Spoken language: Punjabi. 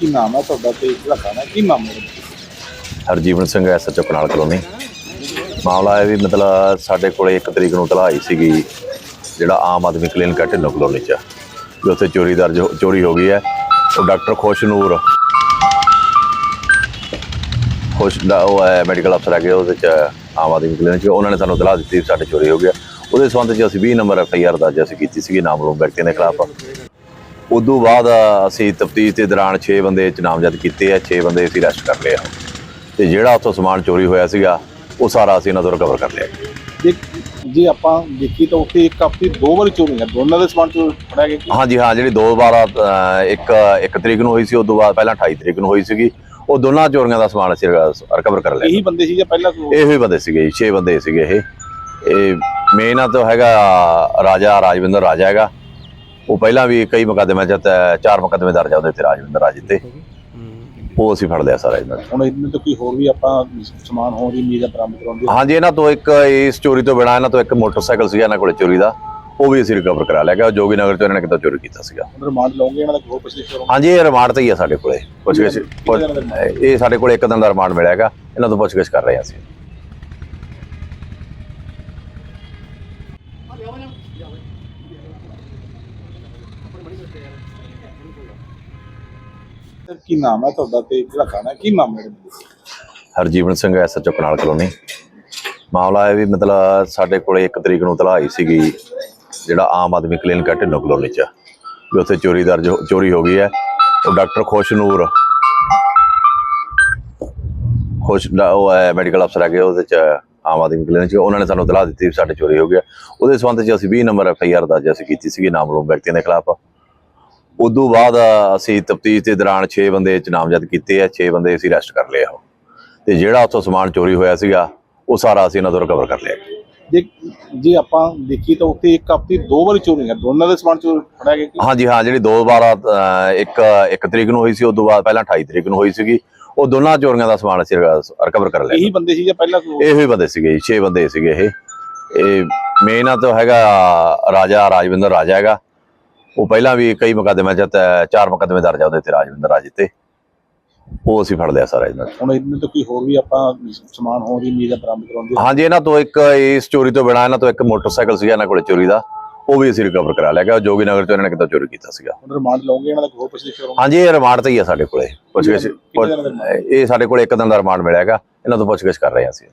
ਕੀ ਨਾਮ ਹੈ ਤੁਹਾਡਾ ਤੇ ਜਿਹੜਾ ਖਾਣਾ ਕੀ ਮਾਮਲਾ Harjiwan Singh SHO canal colony. ਮਾਮਲਾ ਇਹ ਵੀ ਮਤਲਬ ਸਾਡੇ ਕੋਲੇ ਇੱਕ ਤਰੀਕ ਨੂੰ ਤਲਾਹ ਆਈ ਸੀਗੀ, ਜਿਹੜਾ ਆਮ ਆਦਮੀ ਕਲੀਨਿਕ ਹੈ ਢਿੱਲੋਂ ਕਲੋਨੀ ਚ, ਵੀ ਉੱਥੇ ਚੋਰੀ ਦਰਜ ਹੋ- ਚੋਰੀ ਹੋ ਗਈ ਹੈ। ਉਹ ਡਾਕਟਰ ਖੁਸ਼ਨੂਰ ਖੁਸ਼ ਦਾ ਉਹ ਹੈ, ਮੈਡੀਕਲ ਅਫਸਰ ਹੈਗੇ ਉਹਦੇ ਚ, ਆਮ ਆਦਮੀ ਕਲੀਨਿਕ ਚ, ਉਹਨਾਂ ਨੇ ਸਾਨੂੰ ਤਲਾਹ ਦਿੱਤੀ ਵੀ ਸਾਡੇ ਚੋਰੀ ਹੋ ਗਿਆ। ਉਹਦੇ ਸੰਬੰਧ ਚ ਅਸੀਂ 20 ਨੰਬਰ ਐਫ ਆਈ ਆਰ ਦਰਜ ਅਸੀਂ ਕੀਤੀ ਸੀਗੀ ਨਾਮਲੂਮ ਵਿਅਕਤੀਆਂ ਦੇ ਖਿਲਾਫ। ਉਦੋਂ ਬਾਅਦ ਅਸੀਂ ਤਫਤੀਸ਼ ਦੇ ਦੌਰਾਨ 6 ਬੰਦੇ ਚ ਨਾਮਜ਼ਦ ਕੀਤੇ ਆ 6 ਬੰਦੇ ਅਸੀਂ ਅਰੈਸਟ ਕਰ ਲਏ ਆ। ਤੇ ਜਿਹੜਾ ਉੱਥੋਂ ਸਮਾਨ ਚੋਰੀ ਹੋਇਆ ਸੀਗਾ ਉਹ ਸਾਰਾ ਅਸੀਂ ਇਹਨਾਂ ਤੋਂ ਰਿਕਵਰ ਕਰ ਲਿਆ। ਜੇ ਜੇ ਆਪਾਂ ਦੇਖੀ ਤਾਂ ਉੱਥੇ ਇੱਕ ਹਫ਼ਤੇ ਦੋ ਵਾਰੀ ਚੋਰੀ ਹੈ ਦੋਨਾਂ ਦੇ ਸਮਾਨ ਚੋਰ ਫੜਿਆ ਗਿਆ ਹਾਂਜੀ ਹਾਂ ਜਿਹੜੀ ਦੋ ਵਾਰ ਇੱਕ ਇੱਕ ਤਰੀਕ ਨੂੰ ਹੋਈ ਸੀ ਉਦੋਂ ਬਾਅਦ ਪਹਿਲਾਂ 28 ਤਰੀਕ ਨੂੰ ਹੋਈ ਸੀਗੀ। ਉਹ ਦੋਨਾਂ ਚੋਰੀਆਂ ਦਾ ਸਮਾਨ ਅਸੀਂ ਰਿਕਵਰ ਕਰ ਲਿਆ। ਇਹੀ ਬੰਦੇ ਸੀ ਜਾਂ ਪਹਿਲਾਂ ਕੋਈ ਇਹੋ ਹੀ ਬੰਦੇ ਸੀਗੇ ਜੀ 6 ਬੰਦੇ ਸੀਗੇ ਇਹ। ਇਹ ਮੇਨ ਤਾਂ ਹੈਗਾ ਰਾਜਾ ਰਾਜਵਿੰਦਰ ਰਾਜਾ ਹੈਗਾ। ਉਹ ਪਹਿਲਾਂ ਵੀ ਕਈ ਮੁਕੱਦਮਿਆਂ ਚ ਤਾਂ ਚਾਰ ਮੁਕੱਦਮੇ ਦਰਜ ਆ ਉਹਦੇ ਤੇ ਰਾਜਵਿੰਦਰ ਰਾਜ ਤੇ ਉਹ ਅਸੀਂ ਫੜ ਲਿਆ ਸਾਰਾ ਇਹਨਾਂ ਨੂੰ। ਹੁਣ ਇਹਨਾਂ ਤੋਂ ਕੋਈ ਹੋਰ ਵੀ ਆਪਾਂ ਸਮਾਨ ਹੋਣ ਦੀ ਉਮੀਦ ਹੈ ਬਰਾਮਦ ਕਰਾਉਣ ਦੀ? ਹਾਂਜੀ ਇਹਨਾਂ ਤੋਂ ਇੱਕ ਇਸ ਚੋਰੀ ਤੋਂ ਬਿਨਾਂ ਇਹਨਾਂ ਤੋਂ ਇੱਕ ਮੋਟਰਸਾਈਕਲ ਸੀਗਾ ਇਹਨਾਂ ਕੋਲੇ ਚੋਰੀ ਦਾ। ਉਹ ਵੀ ਅਸੀਂ ਰਿਕਵਰ ਕਰਾ ਲਿਆ ਗਿਆ। ਜੋਗੀ ਨਗਰ ਤੋਂ ਇਹਨਾਂ ਨੇ ਕਿਤੋਂ ਚੋਰੀ ਕੀਤਾ ਸੀਗਾ। ਰਿਮਾਂਡ ਲਓਗੇ ਇਹਨਾਂ ਦਾ ਹੋਰ ਪਿਛਲੇ ਸ਼ੋਰੂਮ ਹਾਂਜੀ ਇਹ ਰਿਮਾਂਡ ਤੇ ਹੀ ਆ ਸਾਡੇ ਕੋਲੇ। ਪੁੱਛਗਿੱਛ remand? ਇਹ ਸਾਡੇ ਕੋਲੇ ਇੱਕ ਦਿਨ ਦਾ ਰਿਮਾਂਡ ਮਿਲਿਆ ਹੈਗਾ। ਇਹਨਾਂ ਤੋਂ ਪੁੱਛਗਿੱਛ ਕਰ ਰਹੇ ਹਾਂ ਅਸੀਂ। ਕੀ ਨਾਮ ਹੈ ਤੁਹਾਡਾ ਤੇ ਜਿਹੜਾ ਖਾਣਾ ਕੀ ਮਾਮਲਾ Harjiwan Singh SHO canal colony. ਮਾਮਲਾ ਇਹ ਵੀ ਮਤਲਬ ਸਾਡੇ ਕੋਲੇ ਇੱਕ ਤਰੀਕ ਨੂੰ ਤਲਾਹ ਆਈ ਸੀਗੀ, ਜਿਹੜਾ ਆਮ ਆਦਮੀ ਕਲੀਨਿਕ ਹੈ ਢਿੱਲੋਂ ਕਲੋਨੀ ਚ, ਵੀ ਉੱਥੇ ਚੋਰੀ ਦਰਜ ਚੋਰੀ ਹੋ ਗਈ ਹੈ। ਉਹ ਡਾਕਟਰ ਖੁਸ਼ਨੂਰ ਖੁਸ਼ ਉਹ ਹੈ ਮੈਡੀਕਲ ਅਫਸਰ ਹੈਗੇ ਉਹਦੇ ਚ, ਆਮ ਆਦਮੀ ਕਲੀਨਿਕ ਚ, ਉਹਨਾਂ ਨੇ ਸਾਨੂੰ ਤਲਾਹ ਦਿੱਤੀ ਸਾਡੇ ਚੋਰੀ ਹੋ ਗਿਆ ਉਹਦੇ ਸੰਬੰਧ ਚ ਅਸੀਂ 20 ਨੰਬਰ ਐਫ ਆਈ ਆਰ ਦਰਜ ਅਸੀਂ ਕੀਤੀ ਸੀਗੀ ਨਾਮਲੂਮ ਵਿਅਕਤੀਆਂ ਦੇ ਖਿਲਾਫ। ਉਦੋਂ ਬਾਅਦ ਅਸੀਂ ਤਫਤੀਸ਼ ਦੇ ਦੌਰਾਨ 6 ਬੰਦੇ ਚ ਨਾਮਜ਼ਦ ਕੀਤੇ ਆ 6 ਬੰਦੇ ਅਸੀਂ ਅਰੈਸਟ ਕਰ ਲਏ ਆ ਤੇ ਜਿਹੜਾ ਉੱਥੋਂ ਸਮਾਨ ਚੋਰੀ ਹੋਇਆ ਸੀਗਾ ਉਹ ਸਾਰਾ ਅਸੀਂ ਇਹਨਾਂ ਤੋਂ ਰਿਕਵਰ ਕਰ ਲਿਆ। ਜੇ ਜੇ ਆਪਾਂ ਦੇਖੀ ਤਾਂ ਉੱਥੇ ਇੱਕ ਹਫ਼ਤੇ ਦੋ ਵਾਰੀ ਚੋਰੀ ਹੈ ਦੋਨਾਂ ਦੇ ਸਮਾਨ ਚੋਰ ਫੜਿਆ ਗਿਆ ਹਾਂਜੀ ਹਾਂ ਜਿਹੜੀ ਦੋ ਵਾਰ ਇੱਕ ਇੱਕ ਤਰੀਕ ਨੂੰ ਹੋਈ ਸੀ ਉਦੋਂ ਬਾਅਦ ਪਹਿਲਾਂ 28 ਤਰੀਕ ਨੂੰ ਹੋਈ ਸੀਗੀ। ਉਹ ਦੋਨਾਂ ਚੋਰੀਆਂ ਦਾ ਸਮਾਨ ਅਸੀਂ ਰਿਕਵਰ ਕਰ ਲਿਆ। ਇਹੀ ਬੰਦੇ ਸੀ ਜਾਂ ਪਹਿਲਾਂ ਇਹੋ ਹੀ ਬੰਦੇ ਸੀਗੇ ਜੀ 6 ਬੰਦੇ ਸੀਗੇ ਇਹ। ਇਹ ਮੇਨ ਤਾਂ ਹੈਗਾ ਰਾਜਾ ਰਾਜਵਿੰਦਰ ਰਾਜਾ ਹੈਗਾ। ਉਹ ਪਹਿਲਾਂ ਵੀ ਕਈ ਮੁਕੱਦਮਿਆਂ ਚ ਚਾਰ ਮੁਕੱਦਮੇ ਦਰਜ ਆ ਉਹਦੇ ਤੇ ਰਾਜਵਿੰਦਰ ਰਾਜ ਤੇ। ਉਹ ਅਸੀਂ ਫੜ ਲਿਆ ਸਾਰਾ ਇਹਨਾਂ। ਹੁਣ ਇਹਨਾਂ ਤੋਂ ਕੋਈ ਹੋਰ ਵੀ ਆਪਾਂ ਸਮਾਨ ਹੋਣ ਦੀ ਉਮੀਦ ਹੈ ਬਰਾਮਦ ਕਰਾਉਣ ਦੀ ਹਾਂਜੀ ਇਹਨਾਂ ਤੋਂ ਇੱਕ ਇਸ ਚੋਰੀ ਤੋਂ ਬਿਨਾਂ ਇਹਨਾਂ ਤੋਂ ਇੱਕ ਮੋਟਰਸਾਈਕਲ ਸੀਗਾ ਇਹਨਾਂ ਕੋਲੇ ਚੋਰੀ ਦਾ। ਉਹ ਵੀ ਅਸੀਂ ਰਿਕਵਰ ਕਰਾ ਲਿਆ ਗਿਆ। ਜੋਗੀ ਨਗਰ ਤੋਂ ਇਹਨਾਂ ਨੇ ਕਿਤੋਂ ਚੋਰੀ ਕੀਤਾ ਸੀਗਾ। ਹੁਣ ਰਿਮਾਂਡ ਲਓਗੇ ਇਹਨਾਂ ਦਾ ਹੋਰ ਪਿਛਲੇ ਸ਼ੋਰੂਮ ਹਾਂਜੀ ਇਹ ਰਿਮਾਂਡ ਤੇ ਹੀ ਆ ਸਾਡੇ ਕੋਲੇ। ਪੁੱਛਗਿੱਛ? ਇਹ ਸਾਡੇ ਕੋਲੇ ਇੱਕ ਦਿਨ ਦਾ ਰਿਮਾਂਡ ਮਿਲਿਆ ਹੈਗਾ। ਇਹਨਾਂ ਤੋਂ ਪੁੱਛਗਿੱਛ ਕਰ ਰਹੇ ਹਾਂ ਅਸੀਂ।